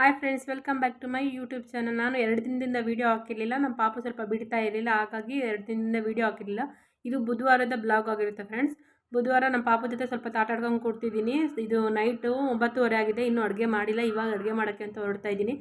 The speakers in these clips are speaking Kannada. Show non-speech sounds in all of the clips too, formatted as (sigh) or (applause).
Hi friends welcome back to my YouTube channel ನಾನು ಎರಡು ದಿನದಿಂದ ವೀಡಿಯೋ ಹಾಕಿರಲಿಲ್ಲ ನಮ್ಮ ಪಾಪ ಸ್ವಲ್ಪ ಬಿಡ್ತಾ ಇರಲಿಲ್ಲ, ಹಾಗಾಗಿ ಎರಡು ದಿನದಿಂದ ವೀಡಿಯೋ ಹಾಕಿರಲಿಲ್ಲ. ಇದು ಬುಧವಾರದ ಬ್ಲಾಗ್ ಆಗಿರುತ್ತೆ ಫ್ರೆಂಡ್ಸ್ ಬುಧವಾರ ನಮ್ಮ ಪಾಪ ಜೊತೆ ಸ್ವಲ್ಪ ತಾಟಾಡ್ಕೊಂಡು ಕೊಡ್ತಿದ್ದೀನಿ ಇದು ನೈಟು ಒಂಬತ್ತುವರೆ ಆಗಿದೆ, ಇನ್ನೂ ಅಡುಗೆ ಮಾಡಿಲ್ಲ, ಇವಾಗ ಅಡುಗೆ ಮಾಡೋಕ್ಕೆ ಅಂತ ಹೊರಡ್ತಾ ಇದ್ದೀನಿ.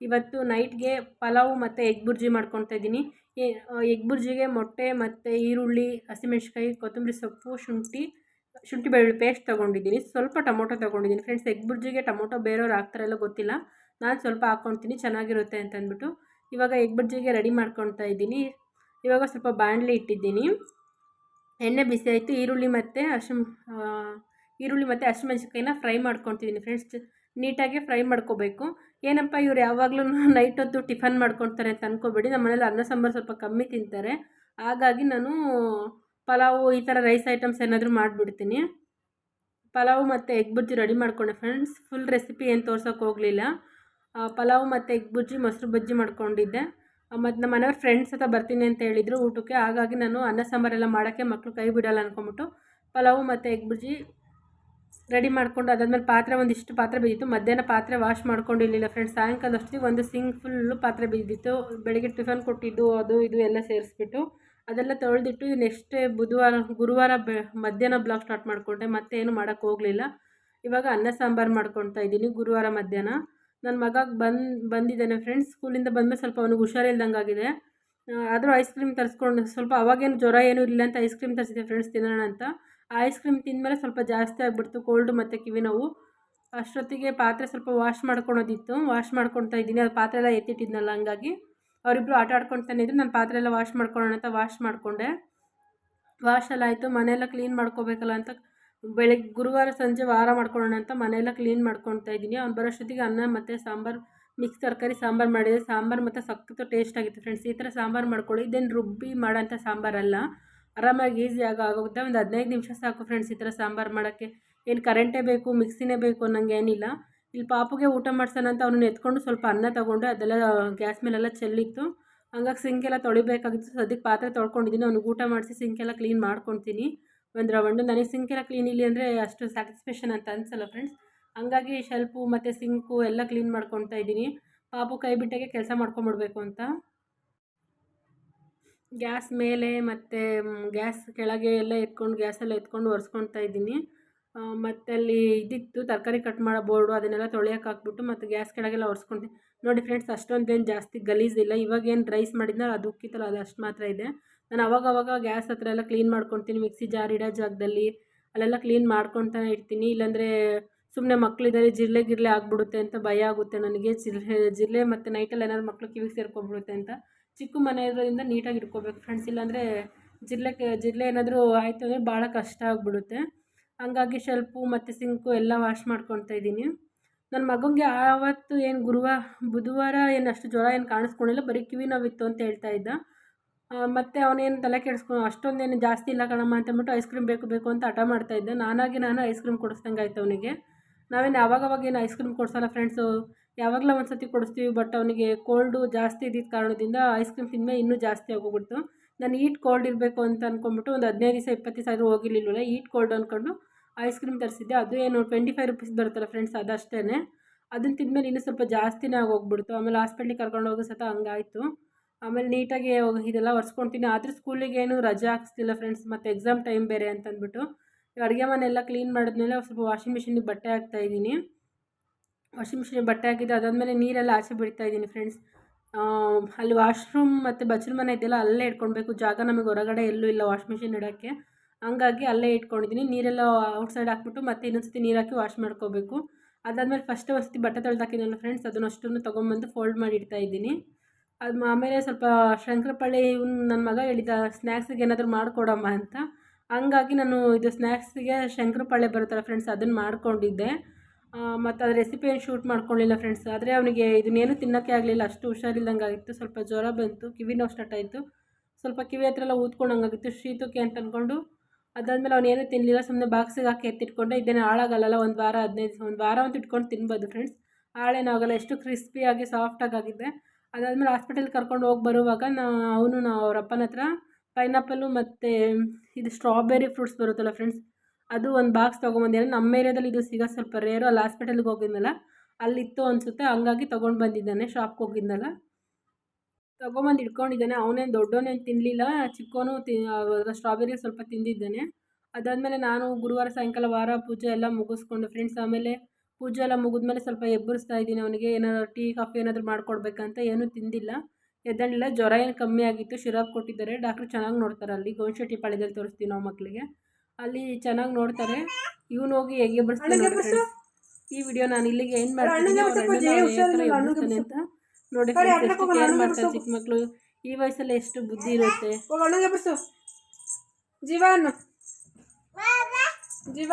ಇವತ್ತು ನೈಟ್ಗೆ ಪಲಾವು ಮತ್ತು ಎಗ್ ಬುರ್ಜಿ ಮಾಡ್ಕೊತಾ ಇದ್ದೀನಿ. ಎಗ್ ಬುರ್ಜಿಗೆ ಮೊಟ್ಟೆ ಮತ್ತು ಈರುಳ್ಳಿ ಹಸಿಮೆಣ್ಸಿಕಾಯಿ ಕೊತ್ತಂಬರಿ ಸೊಪ್ಪು, ಶುಂಠಿ ಶುಂಠಿ ಬೆಳ್ಳುಳ್ಳಿ ಪೇಸ್ಟ್ ತೊಗೊಂಡಿದ್ದೀನಿ. ಸ್ವಲ್ಪ ಟೊಮೊಟೊ ತೊಗೊಂಡಿದ್ದೀನಿ. ಫ್ರೆಂಡ್ಸ್ ಎಗ್ ಬುರ್ಜಿಗೆ ಟೊಮೊಟೊ ಬೇರೆಯವ್ರು ಹಾಕ್ತಾರಲ್ಲ ಗೊತ್ತಿಲ್ಲ. ನಾನು ಸ್ವಲ್ಪ ಹಾಕ್ಕೊಳ್ತೀನಿ ಚೆನ್ನಾಗಿರುತ್ತೆ ಅಂತ ಅಂದ್ಬಿಟ್ಟು ಇವಾಗ ಎಗ್ ಬಜ್ಜಿಗೆ ರೆಡಿ ಮಾಡ್ಕೊತಾ ಇದ್ದೀನಿ. ಇವಾಗ ಸ್ವಲ್ಪ ಬಾಣಲೆ ಇಟ್ಟಿದ್ದೀನಿ. ಎಣ್ಣೆ ಬಿಸಿ ಆಯಿತು, ಈರುಳ್ಳಿ ಮತ್ತು ಹಸಿ ಈರುಳ್ಳಿ ಮತ್ತು ಹಸಿಮೆಣ್ಸಿನ್ಕಾಯಿನ ಫ್ರೈ ಮಾಡ್ಕೊತಿದ್ದೀನಿ ಫ್ರೆಂಡ್ಸ್ ನೀಟಾಗಿ ಫ್ರೈ ಮಾಡ್ಕೋಬೇಕು. ಏನಪ್ಪ ಇವ್ರು ಯಾವಾಗಲೂ ನೈಟ್ (laughs) ಹೊತ್ತು ಟಿಫನ್ ಮಾಡ್ಕೊತಾರೆ ಅಂತ ಅಂದ್ಕೋಬೇಡಿ ನಮ್ಮ ಮನೇಲಿ ಅನ್ನ ಸಾಂಬಾರು ಸ್ವಲ್ಪ ಕಮ್ಮಿ ತಿಂತಾರೆ. ಹಾಗಾಗಿ ನಾನು ಪಲಾವು ಈ ಥರ ರೈಸ್ ಐಟಮ್ಸ್ ಏನಾದರೂ ಮಾಡಿಬಿಡ್ತೀನಿ. ಪಲಾವು ಮತ್ತು ಎಗ್ ಬುಜ್ಜಿ ರೆಡಿ ಮಾಡ್ಕೊಂಡೆ ಫ್ರೆಂಡ್ಸ್ ಫುಲ್ ರೆಸಿಪಿ ಏನು ತೋರ್ಸೋಕೆ ಹೋಗಲಿಲ್ಲ. ಪಲಾವ್ ಮತ್ತು ಎಗ್ ಬುಜ್ಜಿ ಮೊಸರು ಬಜ್ಜಿ ಮಾಡ್ಕೊಂಡಿದ್ದೆ. ಮತ್ತು ನಮ್ಮ ಮನೆಯವ್ರ ಫ್ರೆಂಡ್ಸ್ ಹತ್ರ ಬರ್ತೀನಿ ಅಂತ ಹೇಳಿದರು. ಊಟಕ್ಕೆ ಹಾಗಾಗಿ ನಾನು ಅನ್ನ ಸಾಂಬಾರೆಲ್ಲ ಮಾಡೋಕ್ಕೆ ಮಕ್ಕಳು ಕೈ ಬಿಡೋಲ್ಲ ಅಂದ್ಕೊಂಬಿಟ್ಟು ಪಲಾವು ಮತ್ತು ಎಗ್ ಬುಜ್ಜಿ ರೆಡಿ ಮಾಡಿಕೊಂಡು ಅದಾದಮೇಲೆ ಪಾತ್ರೆ ಒಂದಿಷ್ಟು ಪಾತ್ರೆ ಬಿದ್ದಿತ್ತು. ಮಧ್ಯಾಹ್ನ ಪಾತ್ರೆ ವಾಶ್ ಮಾಡ್ಕೊಂಡಿರಲಿಲ್ಲ ಫ್ರೆಂಡ್ಸ್ ಸಾಯಂಕಾಲ ಅಷ್ಟೊತ್ತಿಗೆ ಒಂದು ಸಿಂಕ್ ಫುಲ್ಲು ಪಾತ್ರೆ ಬಿದ್ದಿತ್ತು. ಬೆಳಗ್ಗೆ ಟಿಫನ್ ಕೊಟ್ಟಿದ್ದು, ಅದು ಇದು ಎಲ್ಲ ಸೇರಿಸ್ಬಿಟ್ಟು ಅದೆಲ್ಲ ತೊಳೆದಿಟ್ಟು ನೆಕ್ಸ್ಟ್ ಬುಧವಾರ, ಗುರುವಾರ ಬೆ, ಮಧ್ಯಾಹ್ನ ಬ್ಲಾಗ್ ಸ್ಟಾರ್ಟ್ ಮಾಡಿಕೊಂಡೆ. ಮತ್ತೆ ಏನು ಮಾಡೋಕ್ಕೆ ಹೋಗಲಿಲ್ಲ. ಇವಾಗ ಅನ್ನ ಸಾಂಬಾರು ಮಾಡ್ಕೊತಾ ಇದ್ದೀನಿ ಗುರುವಾರ ಮಧ್ಯಾಹ್ನ. ನನ್ನ ಮಗ ಬಂದು, ಬಂದಿದ್ದಾನೆ ಫ್ರೆಂಡ್ಸ್ ಸ್ಕೂಲಿಂದ ಬಂದಮೇಲೆ ಸ್ವಲ್ಪ ಅವನಿಗೆ ಹುಷಾರಿಲ್ದಂಗೆ ಆಗಿದೆ. ಆದರೂ ಐಸ್ ಕ್ರೀಮ್ ತರಿಸ್ಕೊಂಡು ಸ್ವಲ್ಪ ಅವಾಗೇನು ಜ್ವರ ಏನೂ ಇಲ್ಲ ಅಂತ ಐಸ್ ಕ್ರೀಮ್ ತರಿಸಿದ್ದೆ ಫ್ರೆಂಡ್ಸ್ ತಿನ್ನೋಣ ಅಂತ. ಆ ಐಸ್ ಕ್ರೀಮ್ ತಿಂದಮೇಲೆ ಸ್ವಲ್ಪ ಜಾಸ್ತಿ ಆಗಿಬಿಡ್ತು ಕೋಲ್ಡು ಮತ್ತು ಕಿವಿ ನೋವು. ಅಷ್ಟೊತ್ತಿಗೆ ಪಾತ್ರೆ ಸ್ವಲ್ಪ ವಾಶ್ ಮಾಡ್ಕೊಳೋದಿತ್ತು. ವಾಶ್ ಮಾಡ್ಕೊಳ್ತಾ ಇದ್ದೀನಿ. ಅದು ಪಾತ್ರೆ ಎಲ್ಲ ಎತ್ತಿಟ್ಟಿದ್ನಲ್ಲ, ಹಂಗಾಗಿ. ಅವರಿಬ್ಬರು ಆಟ ಆಡ್ಕೊಳ್ತಾನೆ ಇದ್ರು. ನಾನು ಪಾತ್ರೆ ಎಲ್ಲ ವಾಶ್ ಮಾಡ್ಕೊಳ್ಳೋಣ ಅಂತ ವಾಶ್ ಮಾಡಿಕೊಂಡೆ. ವಾಶ್ ಎಲ್ಲ ಆಯಿತು. ಮನೆಯೆಲ್ಲ ಕ್ಲೀನ್ ಮಾಡ್ಕೋಬೇಕಲ್ಲ ಅಂತ ಬೆಳಗ್ಗೆ ಗುರುವಾರ ಸಂಜೆ ವಾರ ಮಾಡ್ಕೊಳ್ಳೋಣ ಅಂತ ಮನೆಯೆಲ್ಲ ಕ್ಲೀನ್ ಮಾಡ್ಕೊತಾ ಇದ್ದೀನಿ. ಅವ್ನು ಬರೋಷ್ಟೊತ್ತಿಗೆ ಅನ್ನ ಮತ್ತು ಸಾಂಬಾರು ಮಿಕ್ಸ್ ತರಕಾರಿ ಸಾಂಬಾರು ಮಾಡಿದೆ. ಸಾಂಬಾರು ಮತ್ತು ಸಖತ್ತು ಟೇಸ್ಟ್ ಆಗಿತ್ತು ಫ್ರೆಂಡ್ಸ್ ಈ ಥರ ಸಾಂಬಾರು ಮಾಡ್ಕೊಳ್ಳಿ. ಇದೇನು ರುಬ್ಬಿ ಮಾಡೋಂಥ ಸಾಂಬಾರಲ್ಲ. ಆರಾಮಾಗಿ ಈಸಿಯಾಗಿ ಆಗೋಗುತ್ತೆ. ಒಂದು ಹದಿನೈದು ನಿಮಿಷ ಸಾಕು ಫ್ರೆಂಡ್ಸ್ ಈ ಥರ ಸಾಂಬಾರು ಮಾಡೋಕ್ಕೆ. ಏನು ಕರೆಂಟೇ ಬೇಕು ಮಿಕ್ಸಿನೇ ಬೇಕು ಅನ್ನೋಂಗೆ ಏನಿಲ್ಲ. ಇಲ್ಲಿ ಪಾಪುಗೆ ಊಟ ಮಾಡ್ಸೋಣ ಅಂತ ಅವನನ್ನು ಎತ್ಕೊಂಡು ಸ್ವಲ್ಪ ಅನ್ನ ತೊಗೊಂಡು ಅದೆಲ್ಲ ಗ್ಯಾಸ್ ಮೇಲೆಲ್ಲ ಚೆಲ್ಲಿತ್ತು. ಹಂಗಾಗಿ ಸಿಂಕೆಲ್ಲ ತೊಳಿಬೇಕಾಗಿತ್ತು. ಸದ್ಯಕ್ಕೆ ಪಾತ್ರೆ ತೊಳ್ಕೊಂಡಿದ್ದೀನಿ. ಅವ್ನಿಗೆ ಊಟ ಮಾಡಿಸಿ ಸಿಂಕೆಲ್ಲ ಕ್ಲೀನ್ ಮಾಡ್ಕೊತೀನಿ ಒಂದು ರೌಂಡು ನನಗೆ ಸಿಂಕೆಲ್ಲ ಕ್ಲೀನ್ ಇಲ್ಲಿ ಅಂದರೆ ಅಷ್ಟು ಸ್ಯಾಟಿಸ್ಫ್ಯಾಕ್ಷನ್ ಅಂತ ಅನಿಸಲ್ಲ ಫ್ರೆಂಡ್ಸ್ ಹಂಗಾಗಿ ಶೆಲ್ಫು ಮತ್ತು ಸಿಂಕು ಎಲ್ಲ ಕ್ಲೀನ್ ಮಾಡ್ಕೊತಾ ಇದ್ದೀನಿ. ಪಾಪು ಕೈ ಬಿಟ್ಟಾಗೆ ಕೆಲಸ ಮಾಡ್ಕೊಂಬಿಡ್ಬೇಕು ಅಂತ. ಗ್ಯಾಸ್ ಮೇಲೆ ಮತ್ತು ಗ್ಯಾಸ್ ಕೆಳಗೆ ಎಲ್ಲ ಎತ್ಕೊಂಡು ಗ್ಯಾಸೆಲ್ಲ ಎತ್ಕೊಂಡು ಒರೆಸ್ಕೊತಾ ಇದ್ದೀನಿ. ಮತ್ತು ಅಲ್ಲಿ ಇದಿತ್ತು, ತರಕಾರಿ ಕಟ್ ಮಾಡೋ ಬೋರ್ಡು ಅದನ್ನೆಲ್ಲ ತೊಳೆಯೋಕೆ ಹಾಕ್ಬಿಟ್ಟು ಮತ್ತು ಗ್ಯಾಸ್ ಕೆಳಗೆಲ್ಲ ಒರೆಸ್ಕೊಂಡೆ. ನೋಡಿ ಫ್ರೆಂಡ್ಸ್ ಅಷ್ಟೊಂದೇನು ಜಾಸ್ತಿ ಗಲೀಜಿಲ್ಲ. ಇವಾಗೇನು ರೈಸ್ ಮಾಡಿದ್ನಲ್ಲ ಅದು ಉಕ್ಕಿತ್ತಲ್ಲ, ಅದು ಅಷ್ಟು ಮಾತ್ರ ಇದೆ. ನಾನು ಅವಾಗವಾಗ ಗ್ಯಾಸ್ ಹತ್ರ ಎಲ್ಲ ಕ್ಲೀನ್ ಮಾಡ್ಕೊತೀನಿ ಮಿಕ್ಸಿ ಜಾರ್ ಇಡೋ ಜಾಗದಲ್ಲಿ. ಅಲ್ಲೆಲ್ಲ ಕ್ಲೀನ್ ಮಾಡ್ಕೊತಾನೆ ಇರ್ತೀನಿ. ಇಲ್ಲಾಂದರೆ ಸುಮ್ಮನೆ ಮಕ್ಕಳಿದ್ದಾರೆ ಜಿರಳೆ ಗಿರಲೆ ಆಗಿಬಿಡುತ್ತೆ ಅಂತ ಭಯ ಆಗುತ್ತೆ ನನಗೆ. ಜಿರ್ಲೆ ಜಿರಳೆ ಮತ್ತು ನೈಟಲ್ಲಿ ಏನಾದ್ರು ಮಕ್ಕಳು ಕಿವಿಗೆ ಸೇರ್ಕೊಂಡ್ಬಿಡುತ್ತೆ ಅಂತ ಚಿಕ್ಕ ಮನೆ ಇರೋದ್ರಿಂದ ನೀಟಾಗಿ ಇಟ್ಕೋಬೇಕು ಫ್ರೆಂಡ್ಸ್ ಇಲ್ಲಾಂದರೆ ಜಿರಳೆ ಜಿರಳೆ ಏನಾದರೂ ಆಯಿತು ಅಂದರೆ ಭಾಳ ಕಷ್ಟ ಆಗಿಬಿಡುತ್ತೆ. ಹಂಗಾಗಿ ಶೆಲ್ಫು ಮತ್ತು ಸಿಂಕು ಎಲ್ಲ ವಾಶ್ ಮಾಡ್ಕೊತಾ ಇದ್ದೀನಿ. ನನ್ನ ಮಗನಿಗೆ ಆವತ್ತು ಏನು ಗುರುವಾರ ಬುಧವಾರ ಏನು ಅಷ್ಟು ಜ್ವರ ಏನು ಕಾಣಿಸ್ಕೊಂಡಿಲ್ಲ, ಬರೀ ಕಿವಿ ನೋವಿತ್ತು ಅಂತ ಹೇಳ್ತಾ ಇದ್ದ. ಮತ್ತು ಅವನೇನು ತಲೆ ಕೆಡಿಸ್ಕೊ, ಅಷ್ಟೊಂದೇನು ಜಾಸ್ತಿ ಇಲ್ಲ ಕಣಮ್ಮ ಅಂತಂದ್ಬಿಟ್ಟು ಐಸ್ ಕ್ರೀಮ್ ಬೇಕು ಬೇಕು ಅಂತ ಹಠ ಮಾಡ್ತಾಯಿದ್ದೆ ನಾನಾಗಿ ನಾನು ಐಸ್ ಕ್ರೀಮ್ ಕೊಡಿಸ್ದಂಗೆ ಆಯ್ತು ಅವನಿಗೆ. ನಾವೇನು ಯಾವಾಗವಾಗ ಏನು ಐಸ್ ಕ್ರೀಮ್ ಕೊಡಿಸಲ್ಲ ಫ್ರೆಂಡ್ಸು ಯಾವಾಗಲೂ ಒಂದು ಸತಿ ಕೊಡಿಸ್ತೀವಿ ಬಟ್ ಅವನಿಗೆ ಕೋಲ್ಡು ಜಾಸ್ತಿ ಇದ್ದಿದ್ದ ಕಾರಣದಿಂದ ಐಸ್ ಕ್ರೀಮ್ ತಿನ್ಮೇ ಇನ್ನೂ ಜಾಸ್ತಿ ಆಗೋಗ್ಬಿಡ್ತು. ನಾನು ಈಟ್ ಕೋಲ್ಡ್ ಇರಬೇಕು ಅಂತ ಅಂದ್ಕೊಂಬಿಟ್ಟು ಒಂದು ಹದಿನೈದು ದಿವಸ, ಇಪ್ಪತ್ತು ಸಾವಿರ ಆದರೂ ಈಟ್ ಕೋಲ್ಡ್ ಅಂದ್ಕೊಂಡು ಐಸ್ ಕ್ರೀಮ್ ತರಿಸಿದ್ದೆ. ಅದು ಏನು ಟ್ವೆಂಟಿ ಫೈವ್ ರುಪೀಸ್ ಬರುತ್ತಲ್ಲ ಫ್ರೆಂಡ್ಸ್ ಅದಷ್ಟೇ ಅದನ್ನು ತಿಂದಮೇಲೆ ಇನ್ನೂ ಸ್ವಲ್ಪ ಜಾಸ್ತಿನೇ ಆಗೋಗ್ಬಿಡ್ತು. ಆಮೇಲೆ ಹಾಸ್ಪಿಟ್ಲಿಗೆ ಕರ್ಕೊಂಡು ಹೋಗೋ ಸತ ಹಂಗಾಯಿತು. ಆಮೇಲೆ ನೀಟಾಗಿ ಇದೆಲ್ಲ ಒರೆಸ್ಕೊಳ್ತೀನಿ. ಆದರೂ ಸ್ಕೂಲಿಗೇನು ರಜೆ ಹಾಕ್ಸ್ತಿಲ್ಲ ಫ್ರೆಂಡ್ಸ್ ಮತ್ತು ಎಕ್ಸಾಮ್ ಟೈಮ್ ಬೇರೆ ಅಂತಂದ್ಬಿಟ್ಟು. ಅಡುಗೆ ಮನೆಯೆಲ್ಲ ಕ್ಲೀನ್ ಮಾಡಿದ್ಮೇಲೆ ಸ್ವಲ್ಪ ವಾಷಿಂಗ್ ಮಿಷಿನಿಗೆ ಬಟ್ಟೆ ಹಾಕ್ತಾ ಇದ್ದೀನಿ. ವಾಷಿಂಗ್ ಮಿಷಿನಿಗೆ ಬಟ್ಟೆ ಹಾಕಿದ್ದು ಅದಾದಮೇಲೆ ನೀರೆಲ್ಲ ಆಚೆ ಬಿಡ್ತಾ ಇದ್ದೀನಿ ಫ್ರೆಂಡ್ಸ್ ಅಲ್ಲಿ ವಾಶ್ರೂಮ್ ಮತ್ತು ಬಚ್ಚಲ ಮನೆ ಇದೆಯಲ್ಲ, ಅಲ್ಲೇ ಇಟ್ಕೊಳ್ಬೇಕು. ಜಾಗ ನಮಗೆ ಹೊರಗಡೆ ಎಲ್ಲೂ ಇಲ್ಲ ವಾಶ್ ಮಿಷಿನ್ ಇಡೋಕ್ಕೆ. ಹಂಗಾಗಿ ಅಲ್ಲೇ ಇಟ್ಕೊಂಡಿದ್ದೀನಿ. ನೀರೆಲ್ಲ ಔಟ್ಸೈಡ್ ಹಾಕ್ಬಿಟ್ಟು ಮತ್ತೆ ಇನ್ನೊಂದು ಸತಿ ನೀರು ಹಾಕಿ ವಾಶ್ ಮಾಡ್ಕೋಬೇಕು. ಅದಾದಮೇಲೆ ಫಸ್ಟ್ ಒಂದು ಸತಿ ಬಟ್ಟೆ ತೊಳೆದು ಹಾಕಿದ್ನಲ್ಲ ಫ್ರೆಂಡ್ಸ್ ಅದನ್ನು ಅಷ್ಟನ್ನು ತೊಗೊಂಬಂದು ಫೋಲ್ಡ್ ಮಾಡಿ ಇಡ್ತಾ ಇದ್ದೀನಿ. ಅದು ಆಮೇಲೆ ಸ್ವಲ್ಪ ಶಂಕರಪಳ್ಳಿ ನನ್ನ ಮಗ ಹೇಳಿದ ಸ್ನ್ಯಾಕ್ಸಿಗೆ ಏನಾದರೂ ಮಾಡಿಕೊಡಮ್ಮ ಅಂತ. ಹಂಗಾಗಿ ನಾನು ಇದು ಸ್ನ್ಯಾಕ್ಸಿಗೆ ಶಂಕರಪಳ್ಳಿ ಬರುತ್ತಲ್ಲ ಫ್ರೆಂಡ್ಸ್ ಅದನ್ನು ಮಾಡಿಕೊಂಡಿದ್ದೆ. ಮತ್ತು ಅದು ರೆಸಿಪಿ ಶೂಟ್ ಮಾಡ್ಕೊಳ್ಳಿಲ್ಲ ಫ್ರೆಂಡ್ಸ್ ಆದರೆ ಅವನಿಗೆ ಇದನ್ನೇನು ತಿನ್ನೋಕ್ಕೆ ಆಗಲಿಲ್ಲ. ಅಷ್ಟು ಹುಷಾರಿಲ್ದಂಗೆ ಆಗಿತ್ತು. ಸ್ವಲ್ಪ ಜ್ವರ ಬಂತು, ಕಿವಿ ನೋವು ಸ್ಟಾರ್ಟ್ ಆಯಿತು. ಸ್ವಲ್ಪ ಕಿವಿ ಹತ್ರ ಎಲ್ಲ ಊದ್ಕೊಂಡಂಗಾಗಿತ್ತು. ಶೀತಕ್ಕೆ ಅಂತ ಅಂದ್ಕೊಂಡು ಅದಾದಮೇಲೆ ಅವನೇನು ತಿನ್ನಲಿಲ್ಲ ಸುಮ್ಮನೆ ಬಾಕ್ಸಿಗೆ ಹಾಕಿ ಎತ್ತಿಟ್ಕೊಂಡೆ. ಇದೇನು ಹಾಳಾಗಲ್ಲ ಒಂದು ವಾರ ಹದಿನೈದು, ಒಂದು ವಾರ ಅಂತ ಇಟ್ಕೊಂಡು ತಿನ್ಬೋದು ಫ್ರೆಂಡ್ಸ್ ಹಾಳೇನಾಗಲ್ಲ ಎಷ್ಟು ಕ್ರಿಸ್ಪಿಯಾಗಿ ಸಾಫ್ಟಾಗಿ ಆಗಿದೆ ಅದಾದಮೇಲೆ ಹಾಸ್ಪಿಟಲ್ಗೆ ಕರ್ಕೊಂಡು ಹೋಗಿ ಬರುವಾಗ ನಾ, ಅವನು ನಾವು ಅವ್ರ ಅಪ್ಪನ ಹತ್ರ ಪೈನಾಪಲ್ಲು ಮತ್ತು ಇದು ಸ್ಟ್ರಾಬೆರಿ ಫ್ರೂಟ್ಸ್ ಬರುತ್ತಲ್ಲ ಫ್ರೆಂಡ್ಸ್ ಅದು ಒಂದು ಬಾಕ್ಸ್ ತೊಗೊಂಬಂದಿಲ್ಲ ನಮ್ಮ ಏರಿಯಾದಲ್ಲಿ ಇದು ಸಿಗೋದು ಸ್ವಲ್ಪ ರೇರು ಅಲ್ಲಿ ಹಾಸ್ಪಿಟಲ್ಗೆ ಹೋಗಿದ್ನಲ್ಲ, ಅಲ್ಲಿತ್ತು ಅನಿಸುತ್ತೆ. ಹಂಗಾಗಿ ತೊಗೊಂಡು ಬಂದಿದ್ದಾನೆ ಶಾಪ್ಗೆ ಹೋಗಿದ್ನಲ್ಲ. ತೊಗೊಂಬಂದು ಇಟ್ಕೊಂಡಿದ್ದಾನೆ. ಅವನೇನು ದೊಡ್ಡವನೇನು ತಿನ್ನಲಿಲ್ಲ ಚಿಕ್ಕವನು ತಿ ಸ್ಟ್ರಾಬೆರಿ ಸ್ವಲ್ಪ ತಿಂದಿದ್ದಾನೆ. ಅದಾದಮೇಲೆ ನಾನು ಗುರುವಾರ ಸಾಯಂಕಾಲ ವಾರ ಪೂಜೆ ಎಲ್ಲ ಮುಗಿಸ್ಕೊಂಡು ಫ್ರೆಂಡ್ಸ್ ಆಮೇಲೆ ಪೂಜೆ ಎಲ್ಲ ಮುಗಿದ್ಮೇಲೆ ಸ್ವಲ್ಪ ಎಬ್ಬರಿಸ್ತಾ ಇದ್ದೀನಿ ಅವನಿಗೆ. ಏನಾದ್ರು ಟೀ ಕಾಫಿ ಏನಾದರೂ ಮಾಡ್ಕೊಡ್ಬೇಕಂತ ಏನೂ ತಿಂದಿಲ್ಲ. ಎದ್ದಳಿಲ್ಲ ಜ್ವರ ಏನು ಕಮ್ಮಿ ಆಗಿತ್ತು. ಶಿರಾಪ್ ಕೊಟ್ಟಿದ್ದಾರೆ. ಡಾಕ್ಟ್ರು ಚೆನ್ನಾಗಿ ನೋಡ್ತಾರೆ ಅಲ್ಲಿ. ಪಾಳ್ಯದಲ್ಲಿ ತೋರಿಸ್ತೀವಿ ನಾವು ಮಕ್ಕಳಿಗೆ ಅಲ್ಲಿ ಚೆನ್ನಾಗಿ ನೋಡ್ತಾರೆ. ಇವನು ಹೋಗಿ ಹೇಗೆ ಬರ್ಸ್ತಾನೆ ಈ ವಿಡಿಯೋ ನಾನು ಇಲ್ಲಿಗೆ ಏನು ಮಾಡ್ತೀನಿ. ಅಂತ ನೋಡಿ ಏನು ಮಾಡ್ತಾರೆ ಚಿಕ್ಕ ಮಕ್ಕಳು ಈ ವಯಸ್ಸಲ್ಲಿ ಎಷ್ಟು ಬುದ್ಧಿ ಇರುತ್ತೆ. ಜೀವಾನು. ಜೀವ.